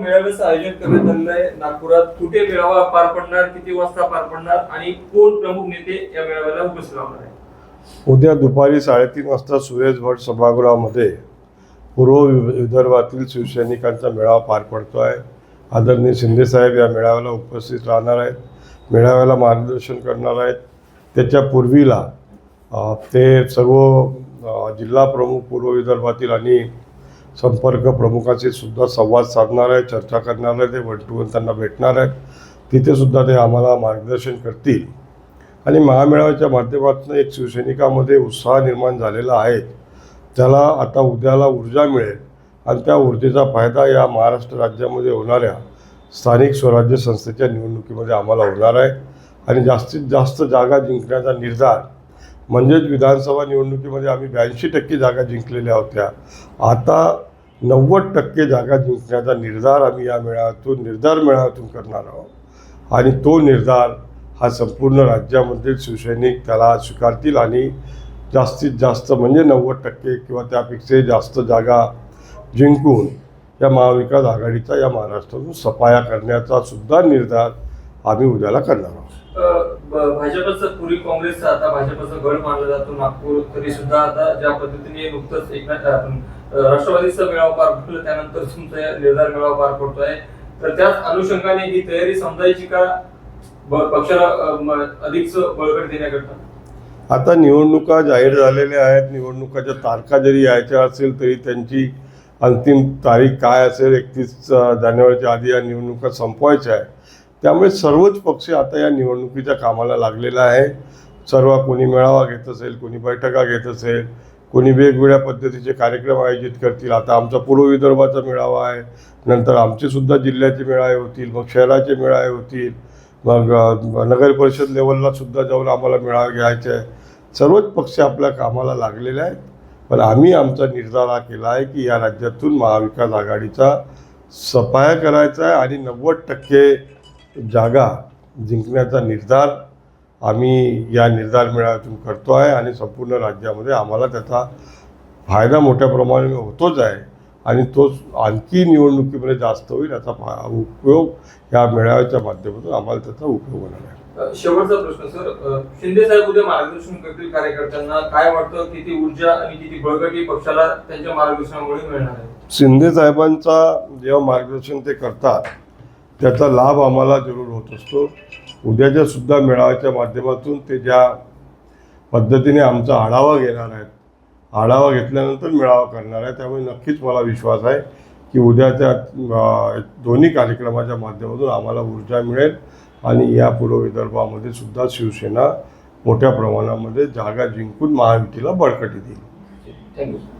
मेळाव्याचं आयोजन करण्यात आलेलं आहे. नागपुरात कुठे मेळावा पार पडणार किती वाजता पार पडणार आणि कोण प्रमुख नेते या मेळाव्याला उपस्थित राहणार आहे? उद्या दुपारी साडेतीन वाजता सुरेश भट सभागृहामध्ये पूर्व विदर्भातील शिवसैनिकांचा मेळावा पार पडतो आहे आदरणीय शिंदेसाहेब या मेळाव्याला उपस्थित राहणार आहेत. मेळाव्याला मार्गदर्शन करणार आहेत. त्याच्या पूर्वीला ते सर्व जिल्हा प्रमुख पूर्व विदर्भातील आणि संपर्क प्रमुखाशी सुद्धा संवाद साधणार आहे चर्चा करणार आहे ते वन टू वन त्यांना भेटणार आहेत. तिथे सुद्धा ते आम्हाला मार्गदर्शन करतील. आणि महामेळाव्याच्या माध्यमातून एक शिवसैनिकामध्ये उत्साह निर्माण झालेला आहे. त्याला आता उद्याला ऊर्जा मिळेल. आणि त्या ऊर्जेचा फायदा या महाराष्ट्र राज्यामध्ये होणाऱ्या स्थानिक स्वराज्य संस्थेच्या निवडणुकीमध्ये आम्हाला होणार आहे. आणि जास्तीत जास्त जागा जिंकण्याचा निर्धार म्हणजेच विधानसभा निवडणुकीमध्ये आम्ही ब्याऐंशी टक्के जागा जिंकलेल्या होत्या. आता नव्वद टक्के जागा जिंकण्याचा निर्धार आम्ही या मेळाव्यातून निर्धार मेळाव्यातून करणार आहोत. आणि तो निर्धार हा संपूर्ण राज्यामधील शिवसैनिक त्याला स्वीकारतील आणि जास्तीत जास्त म्हणजे नव्वद टक्के किंवा त्यापेक्षाही जास्त जागा जिंकून या महाविकास आघाडीचा या महाराष्ट्रातून सफाया करण्याचा सुद्धा निर्धार आम्ही उद्याला करणार आहोत. भाजपचं पूर्वी काँग्रेसचा आता भाजपचा गड मानला जातो नागपूर तरी सुद्धा आता ज्या पद्धतीने नुकतंच एकनाथ राष्ट्रवादीचा मेळावा पार पडला त्यानंतर तुमचा निर्धार मेळावा पार पडतोय. तर त्याच अनुषंगाने ही तयारी समजायची का? ब- पक्षाला अ, अधिकच बळकट देण्याकरता? आता निवडणुका जाहीर झालेल्या आहेत. निवडणुकाच्या तारखा जरी यायच्या असेल तरी त्यांची अंतिम तारीख काय असेल एकतीस जानेवारीच्या आधी या निवडणुका संपवायच्या आहे त्यामुळे सर्वच पक्ष आता या निवडणुकीच्या कामाला लागलेला आहे. सर्व कोणी मेळावा घेत असेल कोणी बैठका घेत असेल कोणी वेगवेगळ्या पद्धतीचे कार्यक्रम आयोजित करतील. आता आमचा पूर्व विदर्भाचा मेळावा आहे. नंतर आमचे सुद्धा जिल्ह्याचे मेळावे होतील मग शहराचे मेळावे होतील मग नगर परिषद लेवलला सुद्धा जाऊन आम्हाला मेळावा घ्यायचा आहे सर्वच पक्ष आपल्या कामाला लागलेले आहेत. पण आम्ही आमचा निर्धार हा केला आहे की या राज्यातून महाविकास आघाडीचा सफाया करायचा आहे आणि नव्वद टक्के जागा जिंकण्याचा निर्धार आम्ही या निर्धार मेळाव्यातून करतो आहे आणि संपूर्ण राज्यामध्ये आम्हाला त्याचा फायदा मोठ्या प्रमाणाने होतोच आहे. आणि तो आणखी निवडणुकीमध्ये जास्त होईल याचा उपयोग या मेळाव्याच्या माध्यमातून आम्हाला त्याचा उपयोग होणार आहे. शेवटचा प्रश्न सर. शिंदे साहेब उद्या मार्गदर्शन करतील कार्यकर्त्यांना. काय वाटतं किती ऊर्जा आणि किती बळकटी पक्षाला त्यांच्या मार्गदर्शनामुळे मिळणार आहे? शिंदे साहेबांचा जेव्हा मार्गदर्शन ते करतात त्याचा लाभ आम्हाला जरूर होत असतो. उद्याच्या सुद्धा मेळाव्याच्या माध्यमातून ते ज्या पद्धतीने आमचा आढावा घेणार आहेत आढावा घेतल्यानंतर मेळावा करणार आहे त्यामुळे नक्कीच मला विश्वास आहे की उद्याच्या दोन्ही कार्यक्रमाच्या माध्यमातून आम्हाला ऊर्जा मिळेल आणि या पूर्व विदर्भामध्ये सुद्धा शिवसेना मोठ्या प्रमाणामध्ये जागा जिंकून महायुतीला बळकटी देईल. थँक्यू.